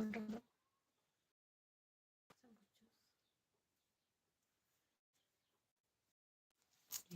ঘণ্টা হলো কি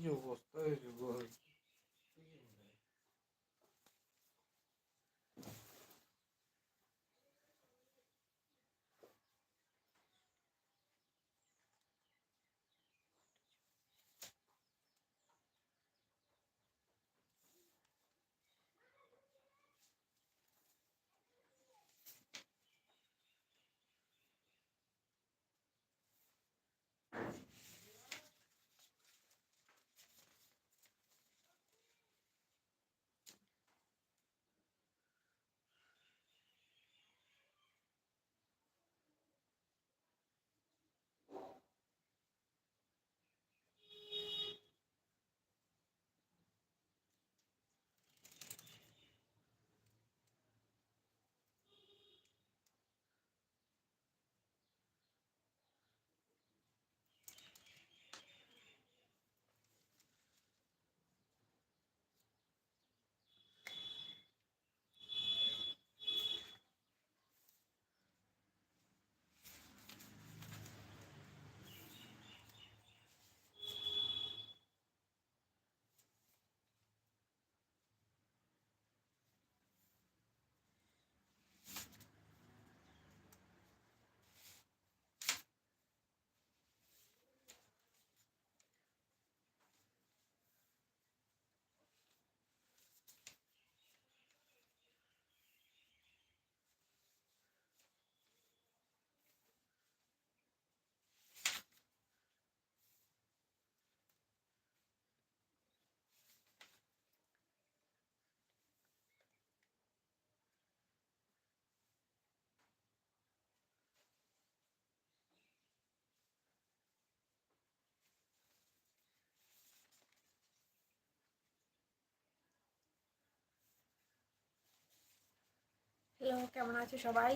হ্যালো, কেমন আছো সবাই?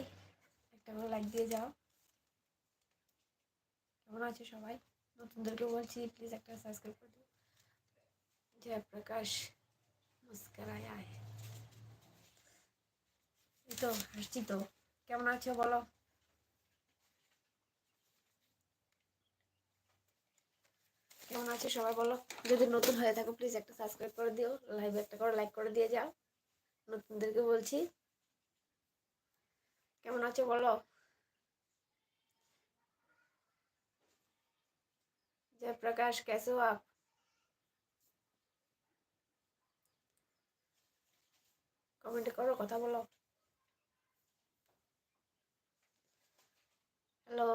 একটা করে লাইক দিয়ে যাও। কেমন আছো সবাই? নতুনদেরকে বলছি প্লিজ একটা সাবস্ক্রাইব করে দিও। জয়প্রকাশ মুস্কারায় তো হাসছি তো। কেমন আছো বলো? কেমন আছো সবাই বলো? যদি নতুন হয়ে থাকো প্লিজ একটা সাবস্ক্রাইব করে দিও। লাইভে একটা করে লাইক করে দিয়ে যাও। নতুনদেরকে বলছি কেমন আছো বলো जयप्रकाश कैसे हो आप কমেন্ট করো কথা বলো হ্যালো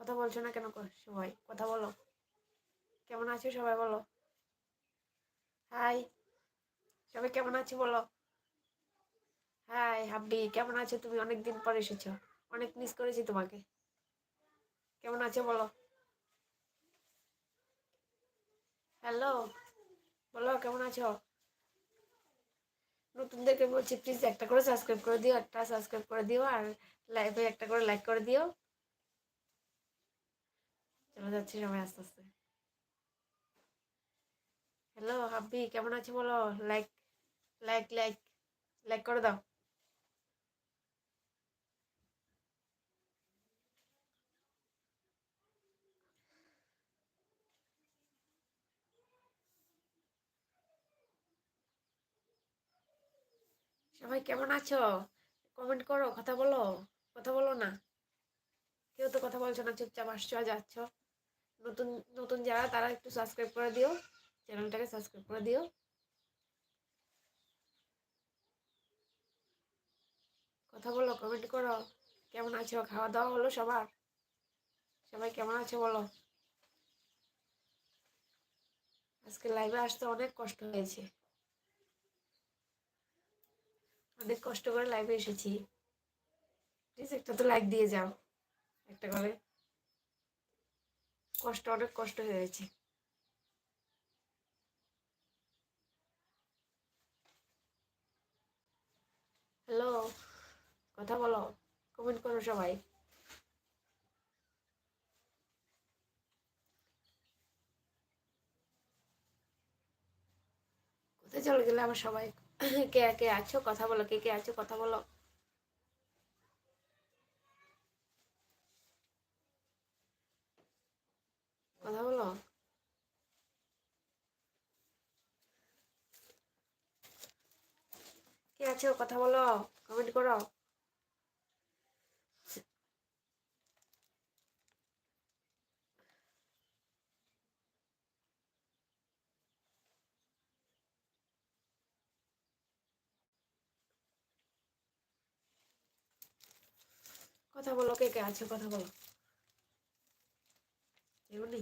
কথা বলছো না কেন ক- সবাই কথা বলো কেমন আছো সবাই বলো হাই সবাই কেমন আছো বলো হাই হাব্বি কেমন আছো? তুমি অনেক দিন পর এসেছ। অনেক মিস করেছি তোমাকে। কেমন আছো বলো? হ্যালো বলো, কেমন আছো? নতুনদেরকে বলছি প্লিজ একটা করে সাবস্ক্রাইব করে দিও, একটা সাবস্ক্রাইব করে দিও, আর লাইভে একটা করে লাইক করে দিও। চলে যাচ্ছি সময় আস্তে আস্তে। হ্যালো হাব্বি কেমন আছো বলো? লাইক লাইক লাইক লাইক করে দাও। সবাই কেমন আছো? কমেন্ট করো, কথা বলো কথা বলো না। কেউ তো কথা বলছো না, চুপচাপ আসছো আর যাচ্ছ। নতুন নতুন যারা, তারা একটু সাবস্ক্রাইব করে দিও। চ্যানেলটাকে সাবস্ক্রাইব করে দিও। কথা বলো কমেন্ট করো। কেমন আছো? খাওয়া দাওয়া হলো সবার? সবাই কেমন আছো বলো? আজকে লাইভে আসতে অনেক কষ্ট হয়েছে। অনেক কষ্ট করে লাইভে এসেছি। প্লিজ একটা তো লাইক দিয়ে যাও, একটা করে। কষ্ট, অনেক কষ্ট হয়েছে হ্যালো কথা বলো কমেন্ট করো সবাই। কোথায় চলে গেলে আমার সবাই? কে কে আছো? কথা বলো, কে কে আছো? কথা বলো। কথা বলো। কে আছো? কথা বলো কমেন্ট করো। কথা বলো কে কে আছে কথা বলো। এমনি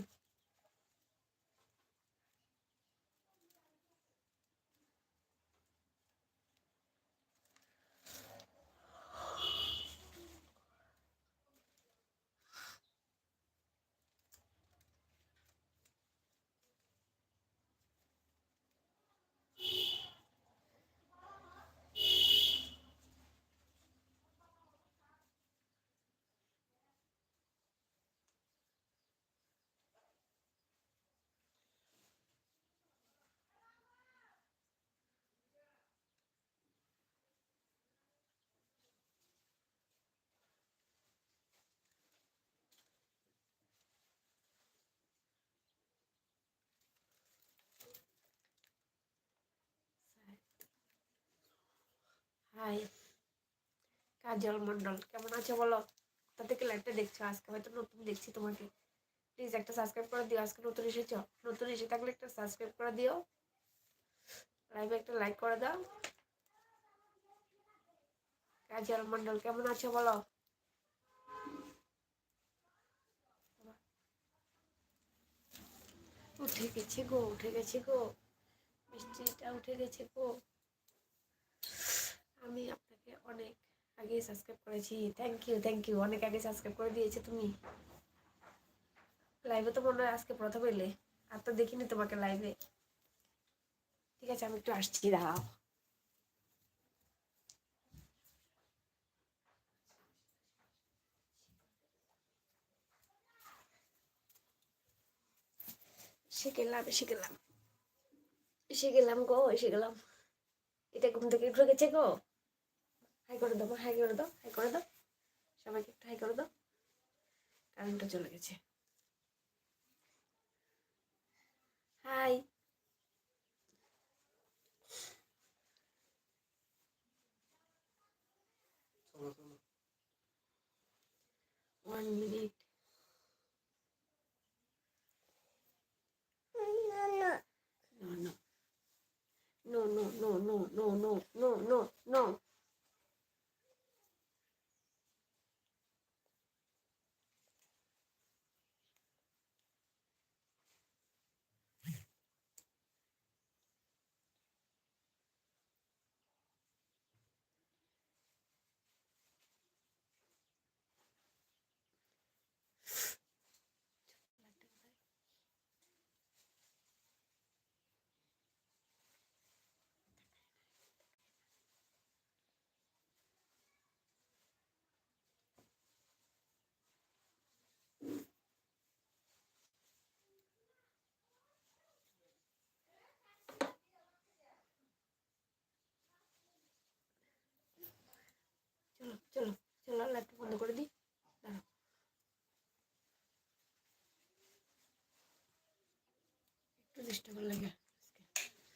হাই, কাজল মন্ডল কেমন আছো বলো? কোথা থেকে লাইভটা দেখছ? আজকে হয়তো নতুন দেখছি তোমাকে। প্লিজ একটা সাবস্ক্রাইব করে দিও। আজকে নতুন এসেছ? নতুন এসে থাকলে একটা সাবস্ক্রাইব করে দিও। লাইভে একটা লাইক করে দাও। কাজল মন্ডল কেমন আছো বলো? উঠে গেছে গো, উঠে গেছে গো। বৃষ্টিটা উঠে গেছে গো। আমি আপনাকে অনেক আগে সাবস্ক্রাইব করেছি। থ্যাংক ইউ থ্যাংক ইউ অনেক আগে সাবস্ক্রাইব করে দিয়েছে তুমি। লাইভে তো মনে হয় আজকে প্রথম এলে। আর তো দেখিনি তোমাকে লাইভে ঠিক আছে, আমি একটু আসছি, দাঁড়াও। এসে গেলাম এসে গেলাম। এসে গেলাম গো, এসে গেলাম। এটা ঘুম থেকে উঠে গেছে গো? হাই করে দাও হাই করে দাও হাই করে দাও সবাইকে একটু হাই করে দাও কারেন্টটা চলে গেছে hi one minute no no no no no no no no no 就是